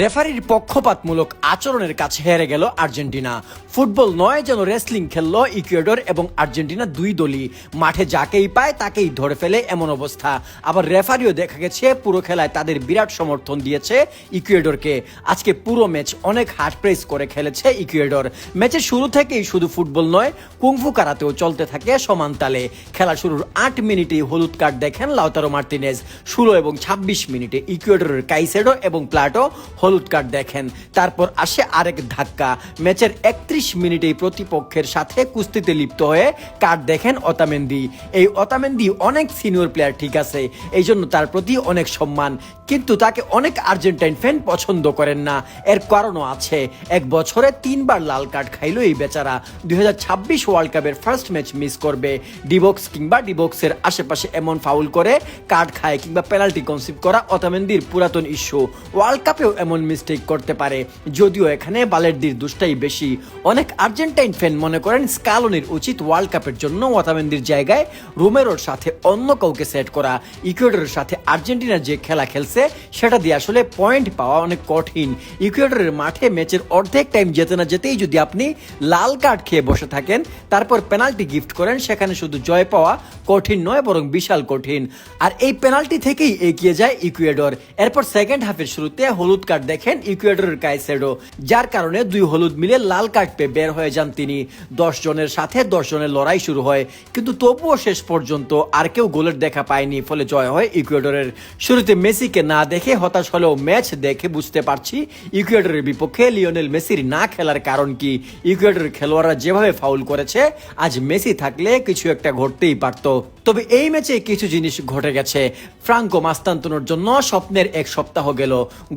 রেফারির পক্ষপাতমূলক আচরণের কাছে হেরে গেল আর্জেন্টিনা। ফুটবল নয় যেন রেসলিং খেললো ইকুয়েডর এবং আর্জেন্টিনা দুই দলই। মাঠে যাকেই পায় তাকেই ধরে ফেলে এমন অবস্থা। আবার রেফারিও দেখা গেছে, পুরো খেলায় তাদের বিরাট সমর্থন দিয়েছে ইকুয়েডরকে। আজকে পুরো ম্যাচ অনেক হার্ড প্রেস করে খেলেছে ইকুয়েডর। ম্যাচের শুরু থেকেই শুধু ফুটবল নয়, কুংফু কারাতেও চলতে থাকে সমান তালে। খেলা শুরুর আট মিনিটেই হলুদ কার্ড দেখেন লাউতারো মার্টিনেজ ষোলো এবং ছাব্বিশ মিনিটে ইকুয়েডরের কাইসেডো এবং প্লাটো হলুদ কার্ড দেখেন। তারপর আসে আরেক ধাক্কা। ম্যাচের একত্রিশ মিনিটেই প্রতিপক্ষের সাথে কুস্তিতে লিপ্ত হয়ে কার্ড দেখেন অতামেন্দি এই অতামেন্দি অনেক সিনিয়র প্লেয়ার ঠিক আছে, এই জন্য তার প্রতি অনেক সম্মান। কিন্তু তাকে অনেক আর্জেন্টাইন ফ্যান পছন্দ করেন না। এর কারণও আছে, এক বছরে তিনবার লাল কার্ড খাইলো এই বেচারা। দুই হাজার ছাব্বিশ ওয়ার্ল্ড কাপের ফার্স্ট ম্যাচ মিস করবে। ডিবক্স কিংবা ডিবক্সের আশেপাশে এমন ফাউল করে কার্ড খায় কিংবা পেনাল্টি কনসিভ করা অতামেন্দির পুরাতন ইস্যু ওয়ার্ল্ড কাপেও এমন মিস্টেক করতে পারে। যদিও এখানে বালেরদির দুষ্টাই বেশি। অনেক আর্জেন্টাইন ফ্যান মনে করেন স্কালনির উচিত ওয়ার্ল্ড কাপের জন্য ওয়াতামেন্দির জায়গায় রোমেরোর সাথে অন্য কাউকে সেট করা। ইকুয়েডরের সাথে আর্জেন্টিনার যে খেলা খেলছে, সেটা দিয়ে আসলে পয়েন্ট পাওয়া অনেক কঠিন। ইকুয়েডরের মাঠে ম্যাচের অর্ধেক টাইম যেতে না যেতেই যদি আপনি লাল কার্ড খেয়ে বসে থাকেন, তারপর পেনাল্টি গিফট করেন, সেখানে শুধু জয় পাওয়া কঠিন নয়, বরং বিশাল কঠিন। আর এই পেনাল্টি থেকেই এগিয়ে যায় ইকুয়েডর। এরপর সেকেন্ড হাফের শুরুতে হলুদ কার্ড দেখেন ইকুয়েডরের কাইসেডো, যার কারণে দুই হলুদ মিলে লাল কার্ড পেয়ে বের হয়ে যান তিনি। দশ জনের সাথে দশ জনের লড়াই শুরু হয়, কিন্তু তবুও শেষ পর্যন্ত আর কেউ গোলের দেখা পায়নি, ফলে জয় হয় ইকুয়েডরের শুরুতে মেসিকে না দেখে হতাশ হলেও ম্যাচ দেখে বুঝতে পারছি ইকুয়েডরের বিপক্ষে লিওনেল মেসির না খেলার কারণ কি। ইকুয়েডরের খেলোয়াড়রা যেভাবে ফাউল করেছে, আজ মেসি থাকলে কিছু একটা ঘটতেই পারত। তবে এই ম্যাচে কিছু জিনিস ঘটে গেছে। ফ্রাঙ্কো মাস্তান্তনোর জন্য স্বপ্নের এক সপ্তাহ গেল।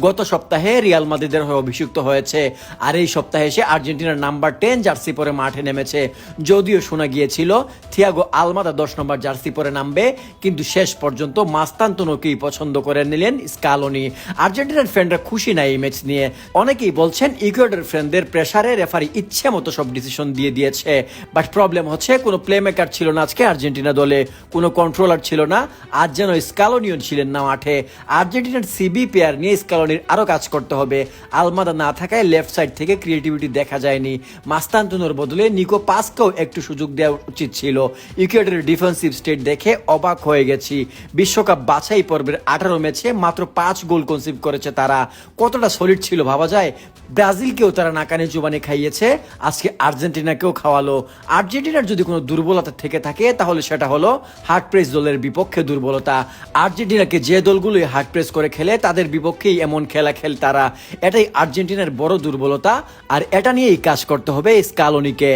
গত সপ্তাহে রিয়াল মাদ্রিদের হয়ে অভিষিক্ত হয়েছে। আর এই সপ্তাহে এসে আর্জেন্টিনার নাম্বার টেন জার্সি পরে মাঠে নেমেছে। যদিও শোনা গিয়েছিল, থিয়াগো আলমাদা দশ নম্বর জার্সি পরে নামবে, কিন্তু শেষ পর্যন্ত মাস্তান্তনোকেই পছন্দ করে নিলেন স্কালোনি। আর্জেন্টিনার ফ্রেন্ডরা খুশি না এই ম্যাচ নিয়ে। অনেকেই বলছেন, ইকুয়েডর ফ্রেন্ডদের প্রেসারে রেফারি ইচ্ছে মতো সব ডিসিশন দিয়ে দিয়েছে। বাট প্রবলেম হচ্ছে, কোনো প্লে মেকার ছিল না আজকে আর্জেন্টিনা দলে, কোনো কন্ট্রোলার ছিল না। আজ যেন স্কালোনিও ছিলেন না মাঠে। আর্জেন্টিনার সিবি পেয়ার নিয়ে স্কালোনির আরও কাজ করতে হবে। আলমাদা না থাকায় লেফট সাইড থেকে ক্রিয়েটিভিটি দেখা যায়নি। মাস্তান্তনোর বদলে নিকো পাসকেও একটু সুযোগ দেওয়া উচিত ছিল। ইকুয়েডরের ডিফেন্সিভ স্টেট দেখে অবাক হয়ে গেছি। বিশ্বকাপ বাছাই পর্বের আঠারো ম্যাচে মাত্র পাঁচ গোল কনসিভ করেছে তারা। কতটা সলিড ছিল ভাবা যায়? ব্রাজিলকেও তারা নাকানি চুবানি খাইয়েছে। আজকে আর্জেন্টিনাকেও খাওয়ালো। আর্জেন্টিনার যদি কোনো দুর্বলতা থেকে থাকে, তাহলে সেটা হলো হার্ড প্রেস দলের বিপক্ষে দুর্বলতা। আর্জেন্টিনাকে যে দলগুলোই হার্ড প্রেস করে খেলে, তাদের বিপক্ষেই এমন খেলা। খেল তারা। এটাই আর্জেন্টিনার বড় দুর্বলতা, আর এটা নিয়েই কাজ করতে হবে স্কালোনিকে।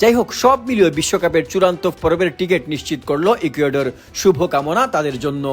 যাই হোক, সব মিলিয়ে বিশ্বকাপের চূড়ান্ত পর্বের টিকিট নিশ্চিত করল ইকুয়েডর। শুভকামনা তাদের জন্য।